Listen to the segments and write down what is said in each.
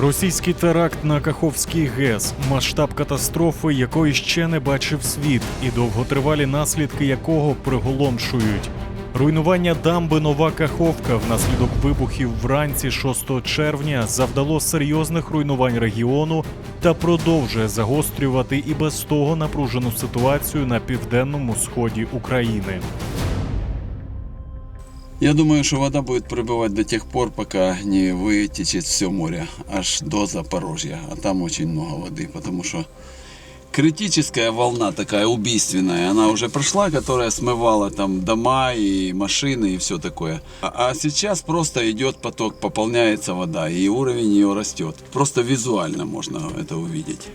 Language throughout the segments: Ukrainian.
Російський теракт на Каховський ГЕС, масштаб катастрофи, якої ще не бачив світ, і довготривалі наслідки якого приголомшують. Руйнування дамби Нова Каховка внаслідок вибухів вранці 6 червня завдало серйозних руйнувань регіону та продовжує загострювати і без того напружену ситуацію на південному сході України. Я думаю, что вода будет пребывать до тех пор, пока не вытечет все море, аж до Запорожья. А там очень много воды, потому что критическая волна такая убийственная, она уже прошла, которая смывала там дома и машины и все такое. А, а сейчас просто идет поток, пополняется вода, и уровень ее растет. Просто визуально можно это увидеть.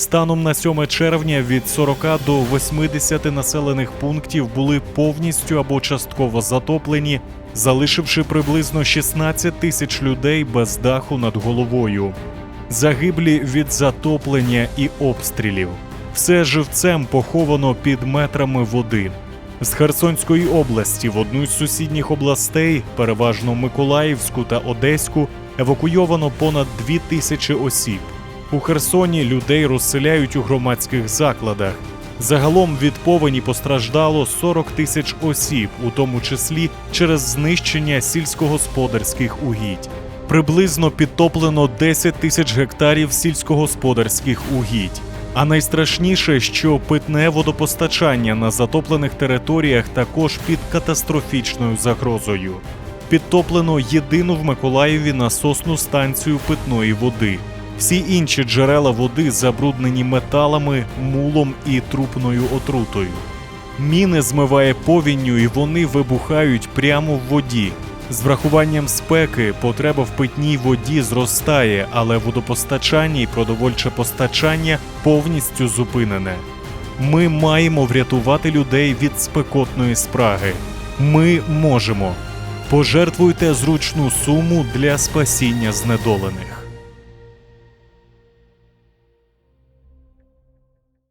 Станом на 7 червня від 40 до 80 населених пунктів були повністю або частково затоплені, залишивши приблизно 16 тисяч людей без даху над головою. Загиблі від затоплення і обстрілів. Все живцем поховано під метрами води. З Херсонської області в одну з сусідніх областей, переважно Миколаївську та Одеську, евакуйовано понад дві тисячі осіб. У Херсоні людей розселяють у громадських закладах. Загалом від повені постраждало 40 тисяч осіб, у тому числі через знищення сільськогосподарських угідь. Приблизно підтоплено 10 тисяч гектарів сільськогосподарських угідь. А найстрашніше, що питне водопостачання на затоплених територіях також під катастрофічною загрозою. Підтоплено єдину в Миколаєві насосну станцію питної води. Всі інші джерела води забруднені металами, мулом і трупною отрутою. Міни змиває повінню і вони вибухають прямо в воді. З врахуванням спеки потреба в питній воді зростає, але водопостачання і продовольче постачання повністю зупинене. Ми маємо врятувати людей від спекотної спраги. Ми можемо. Пожертвуйте зручну суму для спасіння знедолених.